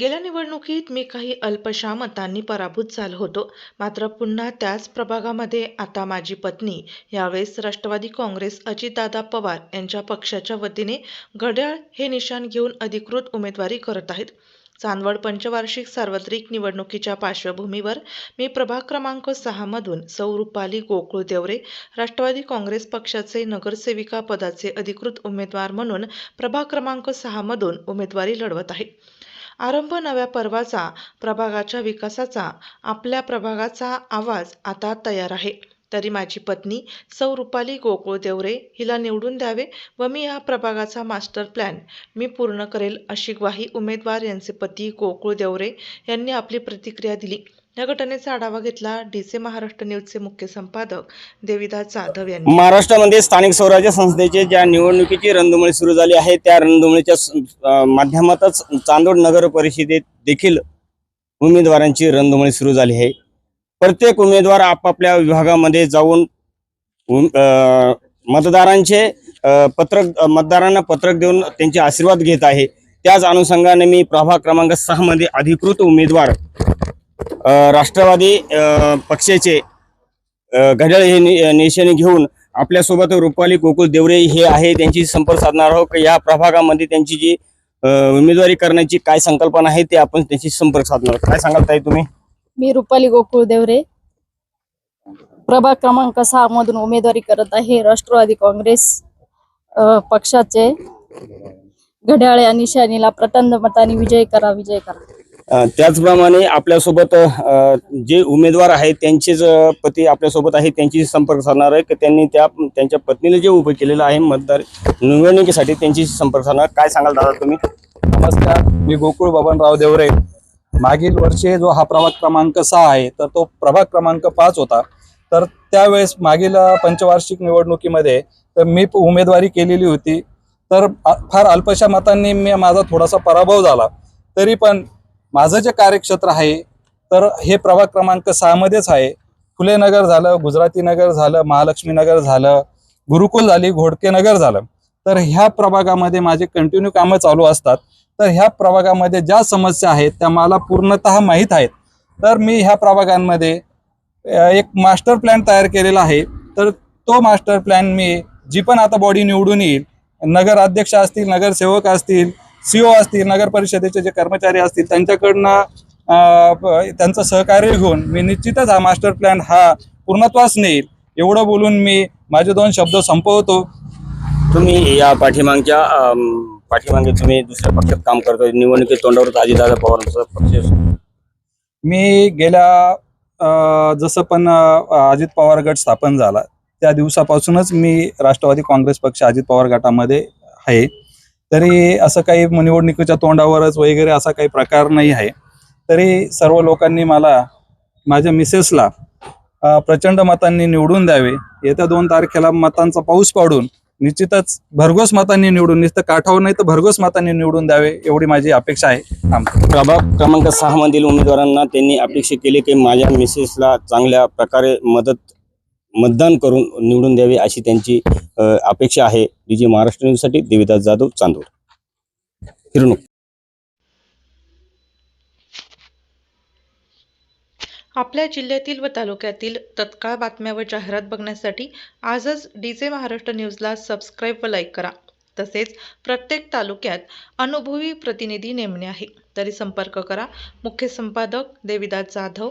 गेल्या निवडणुकीत मी काही अल्पशा मतांनी पराभूत झालो होतो. मात्र पुन्हा त्याच प्रभागामध्ये आता माझी पत्नी यावेळेस राष्ट्रवादी काँग्रेस अजितदादा पवार यांच्या पक्षाच्या वतीने घड्याळ हे निशाण घेऊन अधिकृत उमेदवारी करत आहेत. चांदवड पंचवार्षिक सार्वत्रिक निवडणुकीच्या पार्श्वभूमीवर मी प्रभाग क्रमांक सहामधून सौ रुपाली गोकुळ देवरे राष्ट्रवादी काँग्रेस पक्षाचे नगरसेविका पदाचे अधिकृत उमेदवार म्हणून प्रभाग क्रमांक सहामधून उमेदवारी लढवत आहे. आरंभ नव्या पर्वाचा प्रभागाच्या विकासाचा आपल्या प्रभागाचा आवाज आता तयार आहे. तरी माझी पत्नी सौ रुपाली गोकुळ देवरे हिला निवडून द्यावे व मी या प्रभागाचा मास्टर प्लॅन मी पूर्ण करेल अशी ग्वाही उमेदवार यांचे पती गोकुळ देवरे यांनी आपली प्रतिक्रिया दिली. या घटनेचा आढावा घेतला डीसी महाराष्ट्र न्यूजचे मुख्य संपादक देविदास जाधव यांनी. महाराष्ट्रामध्ये स्थानिक स्वराज्य संस्थेचे ज्या निवडणुकीची रणधुमळी सुरू झाली आहे त्या रणधुमळीच्या माध्यमातच चांदोड नगर परिषदेत देखील उमेदवारांची रणधुमळी सुरू झाली आहे. प्रत्येक उमेदवार आपापल्या विभागामध्ये जाऊन मतदारांचे पत्रक मतदारांना पत्रक देऊन त्यांचे आशीर्वाद घेत आहे. त्याच अनुषंगाने मी प्रभाग क्रमांक सहा मध्ये अधिकृत उमेदवार राष्ट्रवादी अं, पक्षाचे घड्याळ हे निशाने घेऊन आपल्यासोबत रुपाली गोकुल देवरे हे आहे त्यांची संपर्क साधणार आहोत. या प्रभागामध्ये त्यांची जी उमेदवारी करण्याची काय संकल्पना आहे ते आपण त्यांची संपर्क साधणार आहोत. काय सांगाल ताई तुम्ही? मी रुपाली गोकुळ देवरे. प्रभाग क्रमांक सहा मधून उमेदवारी करत आहे. राष्ट्रवादी काँग्रेस अ, पक्षाचे. घड्याळ या निशाणीला प्रचंड मताने विजय करा विजय करा. त्याचप्रमाणे आपल्यासोबत जे उमेदवार आहेत त्यांचेच पती आपल्यासोबत आहे त्यांच्याशी संपर्क साधणार आहे. की त्यांनी त्या त्यांच्या पत्नीला जे उभं केलेलं आहे मतदार निवडणुकीसाठी त्यांच्याशी संपर्क साधणार. काय सांगाल दादा तुम्ही? नमस्कार. मी गोकुळ बबनराव देवरे. मागील वर्षी जो हा प्रभाग क्रमांक सहा आहे तर तो प्रभाग क्रमांक पाच होता. तर त्यावेळेस मागील पंचवार्षिक निवडणुकीमध्ये तर मी उमेदवारी केलेली होती. तर फार अल्पशा मतांनी मी माझा थोडासा पराभव झाला. तरी पण माझं जे कार्यक्षेत्र आहे तर हे प्रभाग क्रमांक सहामध्येच आहे. फुले नगर झालं गुजराती नगर झालं महालक्ष्मी नगर झालं गुरुकुल झाली घोडके नगर झालं. तर ह्या प्रभागामध्ये माझे कंटिन्यू कामं चालू असतात. तर ह्या प्रभागामध्ये ज्या समस्या आहेत त्या मला पूर्णतः माहीत आहेत. तर मी ह्या प्रभागांमध्ये एक मास्टर प्लॅन तयार केलेला आहे. तर तो मास्टर प्लॅन मी जी पण आता बॉडी निवडून येईल नगर अध्यक्ष असतील नगरसेवक असतील सीओ असतील नगर परिषदेचे जे कर्मचारी असतील त्यांच्याकडनं त्यांचं सहकार्य घेऊन मी निश्चितच हा मास्टर प्लॅन हा पूर्णत्वास नेईल. एवढं बोलून मी माझे दोन शब्द संपवतो. तुम्ही या पाठीमागच्या पाठीमागे तुम्ही दुसऱ्या पक्षात काम करतोय. निवडणुकीत तोंडावर अजितदादा पवारांचा पक्ष. मी गेल्या जसं पण अजित पवार गट स्थापन झाला त्या दिवसापासूनच मी राष्ट्रवादी काँग्रेस पक्ष अजित पवार गटामध्ये आहे. तरी असं काही निवडणुकीच्या तोंडावरच वगैरे असा काही प्रकार नाही आहे. तरी सर्व लोकांनी मला माझ्या मिसेसला प्रचंड मतांनी निवडून द्यावे. येत्या दोन तारखेला मतांचा पाऊस पाडून निश्चितच भरघोस मतांनी निवडून निश्चित काठावर नाही तर भरघोस मतांनी निवडून द्यावे एवढी माझी अपेक्षा आहे. प्रभाग क्रमांक सहा मधील उमेदवारांना त्यांनी अपेक्षा केली की माझ्या मिसेसला चांगल्या प्रकारे मदत मतदान करून निवडून द्यावे अशी त्यांची अपेक्षा आहे. डीजी महाराष्ट्र न्यूजसाठी देविदास जाधव चांदूर. हिरणूक आपल्या जिल्ह्यातील व तालुक्यातील तत्काळ बातम्या व जाहिरात बघण्यासाठी आजच डीजे महाराष्ट्र न्यूजला सबस्क्राईब व लाईक करा. तसेच प्रत्येक तालुक्यात अनुभवी प्रतिनिधी नेमणे आहे. तरी संपर्क करा. मुख्य संपादक देविदास जाधव